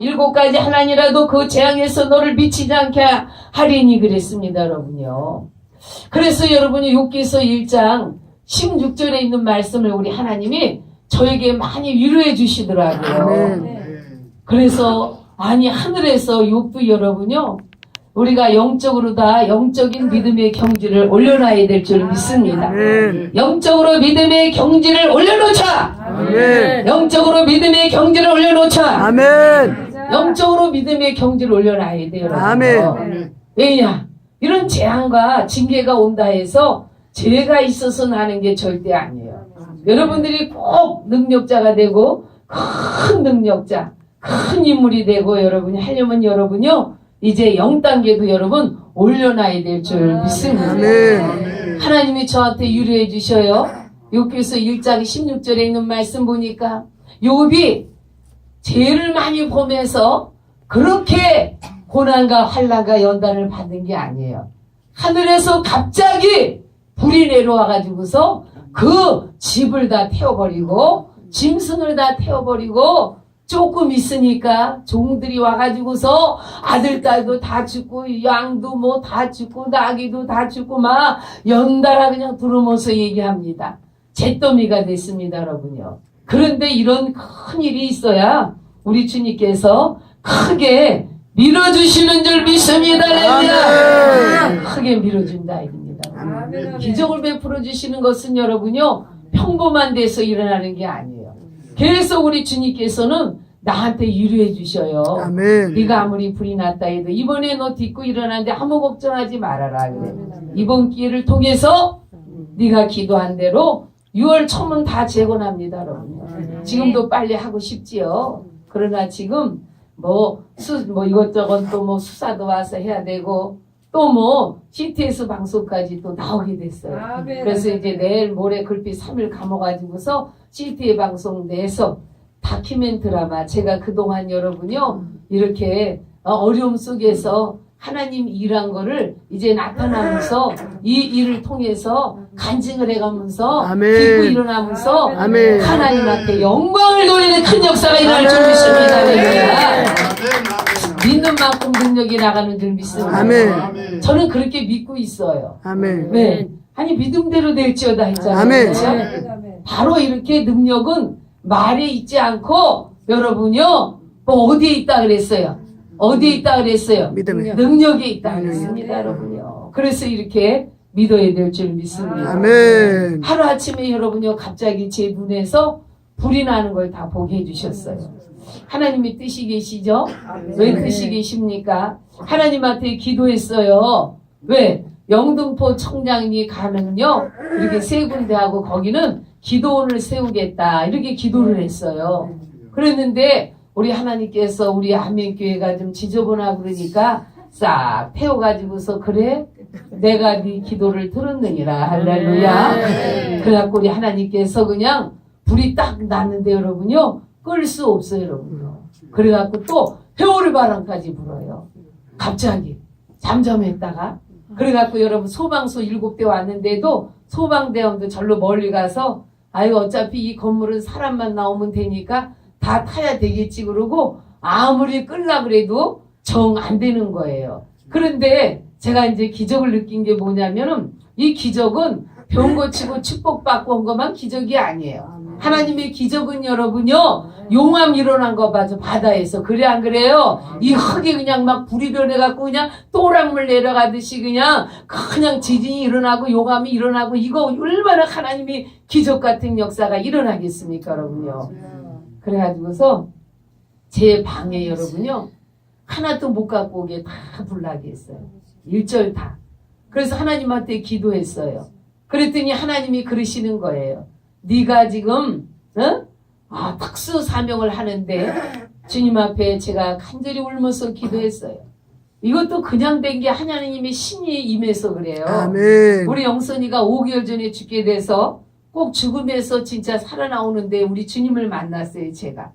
일곱 가지 하나니라도 그 재앙에서 너를 미치지 않게 하리니 그랬습니다, 여러분요. 그래서 여러분이 욕기서 1장 16절에 있는 말씀을 우리 하나님이 저에게 많이 위로해 주시더라고요. 아멘. 그래서 아니 하늘에서 욕도 여러분요. 우리가 영적으로 다 영적인 믿음의 경지를 올려놔야 될 줄 믿습니다. 영적으로 믿음의 경지를 올려놓자. 영적으로 믿음의 경지를 올려놓자. 아멘. 영적으로 믿음의 경지를 올려놔야 돼요. 아멘. 왜냐? 이런 재앙과 징계가 온다 해서 죄가 있어서 나는 게 절대 아니에요. 여러분들이 꼭 능력자가 되고 큰 능력자, 큰 인물이 되고 여러분이 하려면 여러분요 이제 0단계도 여러분 올려놔야 될 줄 믿습니다. 아멘. 하나님이 저한테 유료해 주셔요. 욥기서 1장 16절에 있는 말씀 보니까 욥이 죄를 많이 보면서 그렇게 고난과 환난과 연단을 받은 게 아니에요. 하늘에서 갑자기 불이 내려와 가지고서 그 집을 다 태워버리고 짐승을 다 태워버리고 조금 있으니까 종들이 와가지고서 아들 딸도 다 죽고 양도 뭐 다 죽고 나귀도 다 죽고 막 연달아 그냥 들어오면서 얘기합니다. 잿더미가 됐습니다, 여러분요. 그런데 이런 큰 일이 있어야 우리 주님께서 크게 밀어주시는 줄 믿습니다. 아멘. 크게 밀어준다 이겁니다. 기적을 베풀어 주시는 것은 여러분요 평범한 데서 일어나는 게 아니에요. 계속 우리 주님께서는 나한테 유료해 주셔요. 아멘. 네가 아무리 불이 났다 해도 이번에 너 딛고 일어나는데 아무 걱정하지 말아라 그래. 이번 기회를 통해서 네가 기도한 대로 6월 초면 다 재건합니다, 여러분. 지금도 빨리 하고 싶지요. 그러나 지금 뭐, 수, 뭐 이것저것 또 뭐 수사도 와서 해야 되고 또 뭐 CTS 방송까지 또 나오게 됐어요. 그래서 이제 내일 모레 글빛 3일 감아가지고서 CTA 방송 내서 다큐멘 드라마 제가 그동안 여러분요 이렇게 어, 어려움 속에서 하나님 일한 거를 이제 나타나면서 이 일을 통해서 간증을 해가면서 아멘. 딛고 일어나면서 아멘. 하나님한테 영광을 돌리는 큰 역사가 일어날 줄 믿습니다. 믿는 만큼 능력이 나가는 줄 믿습니다. 아멘. 저는 그렇게 믿고 있어요. 아멘. 왜? 아니 믿음대로 될지어다 했잖아요. 아멘. 그렇죠? 바로 이렇게 능력은 말에 있지 않고 여러분요 뭐 어디에 있다 그랬어요? 어디에 있다 그랬어요? 믿음에. 능력에 있다. 그랬습니다, 여러분요. 그래서 이렇게 믿어야 될 줄 믿습니다. 아멘. 하루 아침에 여러분요 갑자기 제 눈에서 불이 나는 걸 다 보게 해주셨어요. 하나님의 뜻이 계시죠? 왜 뜻이 계십니까? 하나님한테 기도했어요. 왜? 영등포 청량리 가는요 이렇게 세 군데하고 거기는 기도원을 세우겠다 이렇게 기도를 했어요. 그랬는데 우리 하나님께서 우리 안면교회가 좀 지저분하고 그러니까 싹 태워가지고서 그래 내가 네 기도를 들었느니라 할렐루야. 그래갖고 우리 하나님께서 그냥 불이 딱 났는데 여러분요 끌 수 없어요 여러분요. 그래갖고 또 회오리 바람까지 불어요. 갑자기 잠잠했다가 그래갖고 여러분 소방서 일곱 대 왔는데도 소방대원도 절로 멀리 가서 아유 어차피 이 건물은 사람만 나오면 되니까 다 타야 되겠지 그러고 아무리 끌라 그래도 정 안 되는 거예요. 그런데 제가 이제 기적을 느낀 게 뭐냐면은 이 기적은 병 고치고 축복받고 온 것만 기적이 아니에요. 하나님의 기적은 여러분요 용암 일어난 거 봐죠 바다에서 그래 안 그래요? 이 흙이 그냥 막 불이 변해갖고 그냥 또랑물 내려가듯이 그냥 그냥 지진이 일어나고 용암이 일어나고 이거 얼마나 하나님의 기적 같은 역사가 일어나겠습니까 여러분요? 그래가지고서 제 방에 여러분요 하나도 못 갖고 오게 다 불나게 했어요. 일절 다. 그래서 하나님한테 기도했어요. 그랬더니 하나님이 그러시는 거예요. 네가 지금 어? 아, 특수 사명을 하는데 주님 앞에 제가 간절히 울면서 기도했어요. 이것도 그냥 된 게 하나님의 신이 임해서 그래요. 아멘. 우리 영선이가 5개월 전에 죽게 돼서 꼭 죽음에서 진짜 살아나오는데 우리 주님을 만났어요, 제가.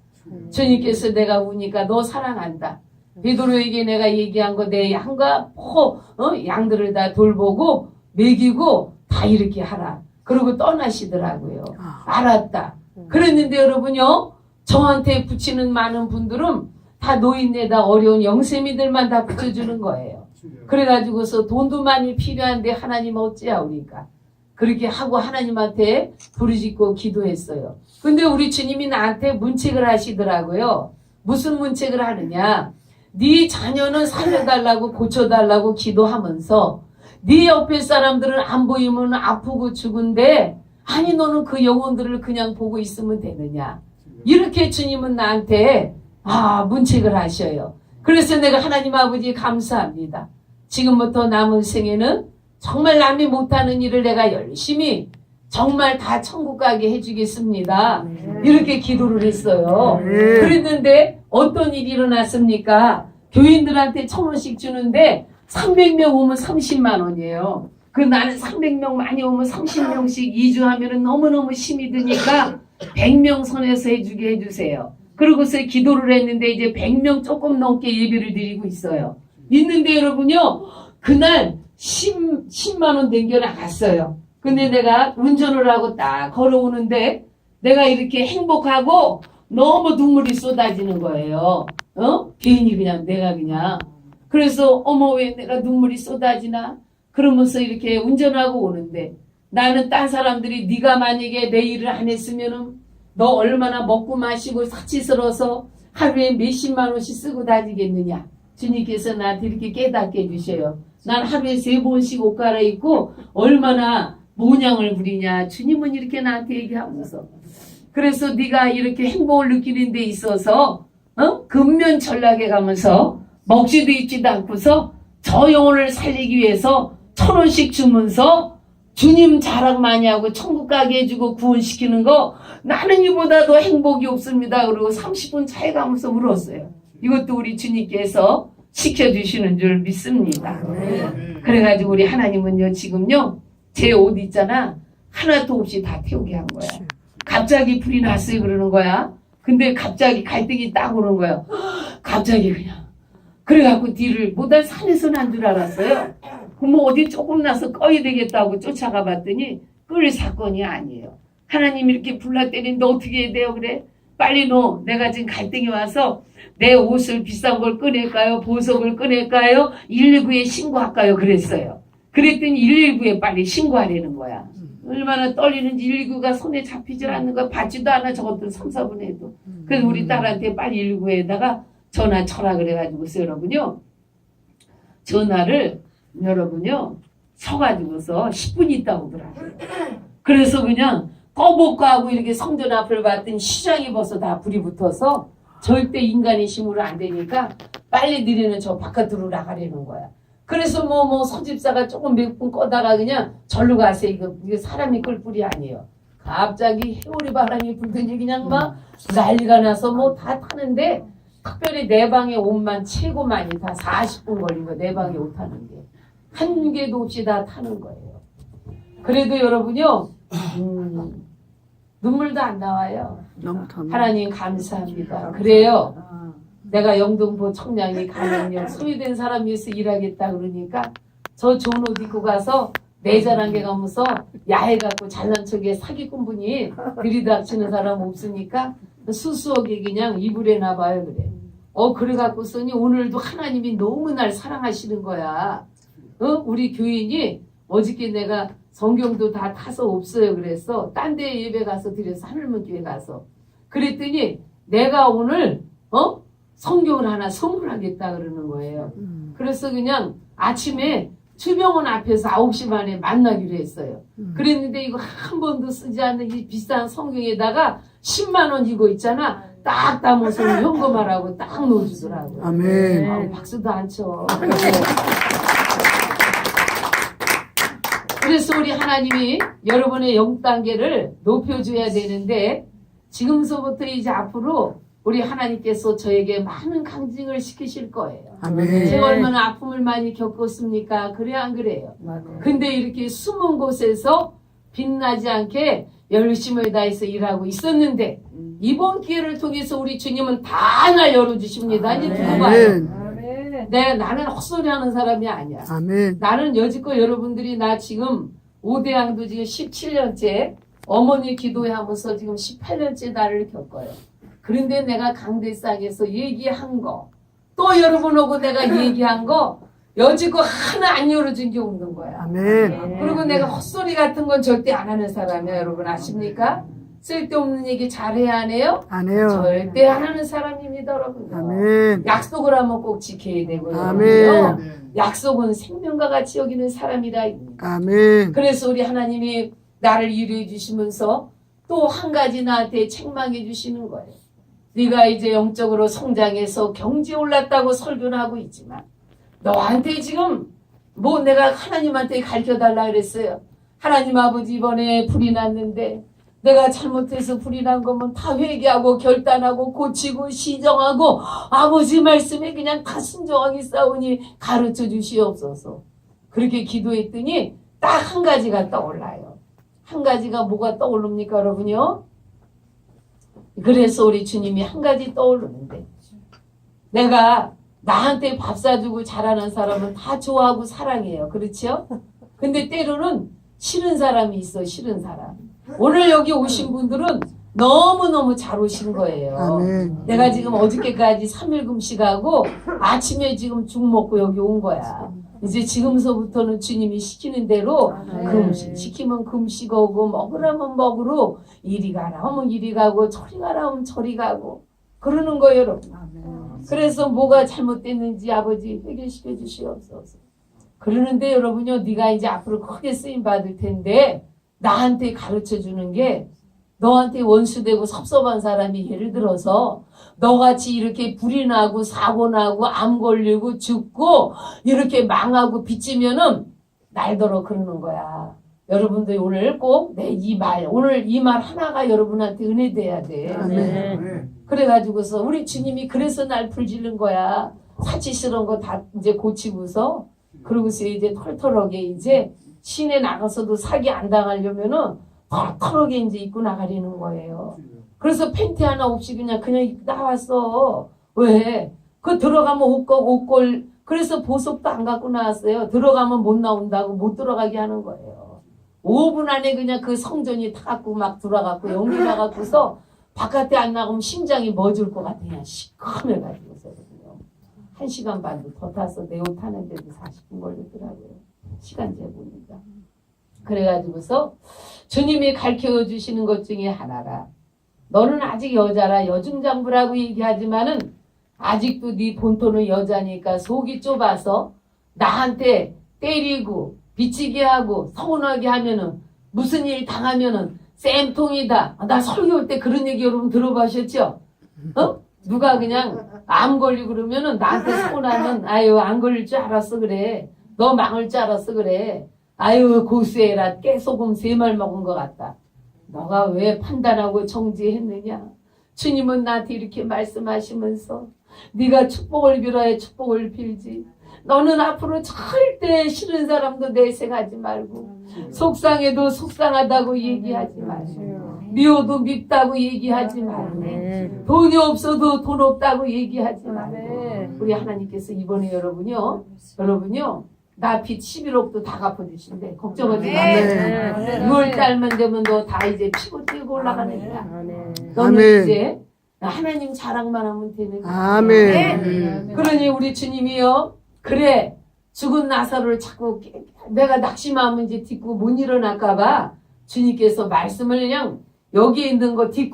주님께서 내가 우니까 너 사랑한다. 베드로에게 내가 얘기한 거 내 양과 포 어? 양들을 다 돌보고 먹이고 다 이렇게 하라. 그러고 떠나시더라고요. 알았다. 그랬는데 여러분요, 저한테 붙이는 많은 분들은 다 노인네다 어려운 영세미들만 다 붙여주는 거예요. 그래가지고서 돈도 많이 필요한데 하나님 우리가 그렇게 하고 하나님한테 부르짖고 기도했어요. 근데 우리 주님이 나한테 문책을 하시더라고요. 무슨 문책을 하느냐? 네 자녀는 살려달라고 고쳐달라고 기도하면서 네 옆에 사람들은 안 보이면 아프고 죽은데 아니 너는 그 영혼들을 그냥 보고 있으면 되느냐? 이렇게 주님은 나한테 아 문책을 하셔요. 그래서 내가 하나님 아버지 감사합니다. 지금부터 남은 생에는 정말 남이 못하는 일을 내가 열심히 정말 다 천국 가게 해주겠습니다. 이렇게 기도를 했어요. 네. 그랬는데 어떤 일이 일어났습니까? 교인들한테 천 원씩 주는데 300명 오면 30만 원이에요. 그 나는 300명 많이 오면 30명씩 2주 하면은 너무너무 힘이 드니까 100명 선에서 해주게 해주세요. 그러고서 기도를 했는데 이제 100명 조금 넘게 예배를 드리고 있어요. 있는데 여러분요, 그날 10, 10만 원 남겨 나갔어요. 근데 내가 운전을 하고 딱 걸어오는데 내가 이렇게 행복하고 너무 눈물이 쏟아지는 거예요. 어? 괜히 그냥 내가 그냥. 그래서 어머 왜 내가 눈물이 쏟아지나? 그러면서 이렇게 운전하고 오는데 나는 딴 사람들이 네가 만약에 내 일을 안 했으면은 너 얼마나 먹고 마시고 사치스러워서 하루에 몇십만 원씩 쓰고 다니겠느냐. 주님께서 나한테 이렇게 깨닫게 해주셔요. 난 하루에 세 번씩 옷 갈아입고 얼마나 모양을 부리냐. 주님은 이렇게 나한테 얘기하면서. 그래서 네가 이렇게 행복을 느끼는 데 있어서 어? 근면전락에 가면서 먹지도 입지도 않고서 저 영혼을 살리기 위해서 천 원씩 주면서 주님 자랑 많이 하고 천국 가게 해주고 구원시키는 거 나는 이보다 더 행복이 없습니다. 그리고 30분 차에 가면서 울었어요. 이것도 우리 주님께서 시켜주시는 줄 믿습니다. 그래가지고 우리 하나님은요 지금요 제 옷 있잖아 하나도 없이 다 태우게 한 거야. 갑자기 불이 났어요 그러는 거야. 근데 갑자기 갈등이 딱 오는 거야. 갑자기 그냥. 그래갖고 뒤를 못한 산에서 난 줄 알았어요. 그럼 뭐 어디 조금 나서 꺼야 되겠다고 쫓아가 봤더니 끌 사건이 아니에요. 하나님 이렇게 불나 때리는데 어떻게 해야 돼요 그래? 빨리 너 내가 지금 갈등이 와서 내 옷을 비싼 걸 꺼낼까요? 보석을 꺼낼까요? 119에 신고할까요? 그랬어요. 그랬더니 119에 빨리 신고하려는 거야. 얼마나 떨리는지 119가 손에 잡히질 않는 거 받지도 않아 저것들 3, 4분 해도. 그래서 우리 딸한테 빨리 119에다가 전화 쳐라 그래가지고서 여러분요. 전화를 여러분요. 서가지고서 10분 있다 오더라고요. 그래서 그냥 꺼볼까 하고 이렇게 성전 앞을 봤더니 시장이 벌써 다 불이 붙어서 절대 인간의 힘으로 안 되니까 빨리 느리는 저 바깥으로 나가려는 거야. 그래서 뭐, 뭐, 서집사가 조금 몇 분 꺼다가 그냥 절로 가세요. 이거, 이거 사람이 끌 뿐이 아니에요. 갑자기 해오리 바람이 불더니 그냥 막 난리가 나서 뭐 다 타는데 특별히 내 방에 옷만 최고 많이 다 40분 걸린 거, 내 방에 옷 타는 게. 한 개도 없이 다 타는 거예요. 그래도 여러분요, 음, 눈물도 안 나와요. 하나님 감사합니다. 그래요. 내가 영등포 청량리 가면요 소외된 사람 위해서 일하겠다 그러니까 저 좋은 옷 입고 가서 내자랑에 가면서 야해 갖고 잘난 척에 사기꾼 분이 들이닥치는 사람 없으니까 수수하게 그냥 이불에 놔봐요 그래. 어 그래 갖고 서니 오늘도 하나님이 너무 날 사랑하시는 거야. 어 우리 교인이 어저께 내가 성경도 다 타서 없어요 그래서 딴 데 예배 가서 드려서 하늘문 교회 가서 그랬더니 내가 오늘 어 성경을 하나 선물하겠다 그러는 거예요. 음. 그래서 그냥 아침에 추병원 앞에서 9시 반에 만나기로 했어요. 음. 그랬는데 이거 한 번도 쓰지 않는 이 비싼 성경에다가 10만 원 이거 있잖아. 딱 담아서 현금하라고 딱 넣어주더라고요. 아멘. 아우, 박수도 안 쳐. 그래서 우리 하나님이 여러분의 영 단계를 높여줘야 되는데 지금서부터 이제 앞으로 우리 하나님께서 저에게 많은 강증을 시키실 거예요. 아멘. 제가 얼마나 아픔을 많이 겪었습니까? 그래 안 그래요? 근데 이렇게 숨은 곳에서 빛나지 않게 열심을 다해서 일하고 있었는데 이번 기회를 통해서 우리 주님은 다 날 열어주십니다. 이제 두고 봐요. 아멘. 내 나는 헛소리 하는 사람이 아니야. 아멘. 나는 여지껏 여러분들이 나 지금 5대양도 지금 17년째 어머니 기도회 하면서 지금 18년째 나를 겪어요. 그런데 내가 강대상에서 얘기한 거, 또 여러분하고 내가 얘기한 거, 여지껏 하나 안 열어준 게 없는 거야. 아멘. 그리고 내가 헛소리 같은 건 절대 안 하는 사람이야, 여러분 아십니까? 쓸데없는 얘기 잘해야 하네요? 안 해요. 절대 안 하는 사람입니다, 여러분. 아멘. 약속을 하면 꼭 지켜야 되고요. 아멘. 약속은 생명과 같이 여기는 사람이라. 아멘. 그래서 우리 하나님이 나를 위로해 주시면서 또 한 가지 나한테 책망해 주시는 거예요. 네가 이제 영적으로 성장해서 경지에 올랐다고 설교를 하고 있지만 너한테 지금 뭐 내가 하나님한테 가르쳐 달라 그랬어요. 하나님 아버지 이번에 불이 났는데 내가 잘못해서 불이 난 거면 다 회개하고 결단하고 고치고 시정하고 아버지 말씀에 그냥 다 순종하기 싸우니 가르쳐 주시옵소서. 그렇게 기도했더니 딱 한 가지가 떠올라요. 한 가지가 뭐가 떠오릅니까, 여러분요? 그래서 우리 주님이 한 가지 떠오르는데 내가 나한테 밥 사주고 잘하는 사람은 다 좋아하고 사랑해요. 그렇죠? 근데 때로는 싫은 사람이 있어, 싫은 사람. 오늘 여기 오신 분들은 너무너무 잘 오신 거예요. 아멘. 내가 지금 어저께까지 3일 금식하고 아침에 지금 죽 먹고 여기 온 거야. 이제 지금서부터는 주님이 시키는 대로 금식 시키면 금식하고 먹으라면 먹으로 이리 가라 하면 이리 가고 저리 가라 하면 저리 가고 그러는 거예요 여러분. 그래서 뭐가 잘못됐는지 아버지 해결시켜 주시옵소서. 그러는데 여러분요 네가 이제 앞으로 크게 쓰임 받을 텐데 나한테 가르쳐 주는 게 너한테 원수되고 섭섭한 사람이 예를 들어서 너같이 이렇게 불이 나고 사고 나고 암 걸리고 죽고 이렇게 망하고 빚지면은 날더러 그러는 거야. 여러분들 오늘 꼭 내 이 말, 오늘 이 말 하나가 여러분한테 은혜 돼야 돼. 아멘. 그래가지고서 우리 주님이 그래서 날 불지른 거야. 사치스러운 거 다 이제 고치고서 그러고서 이제 털털하게 이제 시내 나가서도 사기 안 당하려면은 털털하게 이제 입고 나가려는 거예요. 그래서 팬티 하나 없이 그냥 그냥 나왔어. 왜? 그 들어가면 옷걸 옷걸 그래서 보석도 안 갖고 나왔어요. 들어가면 못 나온다고 못 들어가게 하는 거예요. 5분 안에 그냥 그 성전이 타갖고 막 들어가고 연기 나 갖고서 바깥에 안 나가면 심장이 멎을 것 같아. 그냥 시커매가지고서거든요. 한 시간 반도 더 타서 내 옷 타는데도 40분 걸리더라고요. 시간 재보니까. 그래가지고서 주님이 가르쳐 주시는 것 중에 하나가 너는 아직 여자라 여중장부라고 얘기하지만은 아직도 네 본토는 여자니까 속이 좁아서 나한테 때리고 비치게 하고 서운하게 하면은 무슨 일 당하면은 쌤통이다. 아, 나 설교할 때 그런 얘기 여러분 들어보셨죠? 어? 누가 그냥 암 걸리고 그러면은 나한테 서운하면 아유 안 걸릴 줄 알았어 그래. 너 망할 줄 알았어 그래. 아유 고수해라 깨소금 세 말 먹은 것 같다. 너가 왜 판단하고 정지했느냐? 주님은 나한테 이렇게 말씀하시면서 네가 축복을 빌어야 축복을 빌지. 너는 앞으로 절대 싫은 사람도 내색하지 말고 속상해도 속상하다고 얘기하지 말고 미워도 밉다고 얘기하지 말고 돈이 없어도 돈 없다고 얘기하지 말고 우리 하나님께서 이번에 여러분요 여러분요 나 빚 11억도 다 갚아주신대. 걱정하지 마 아멘. 6월 달만 되면 너 다 이제 피고 뛰고 올라가는 거야 너는 아멘. 이제 하나님 자랑만 하면 되는 거야. 아멘. 그러니 우리 주님이요. 그래. 죽은 나사로를 자꾸 깨- 내가 낙심하면 이제 딛고 못 일어날까봐 주님께서 말씀을 그냥 여기 있는 거 딛고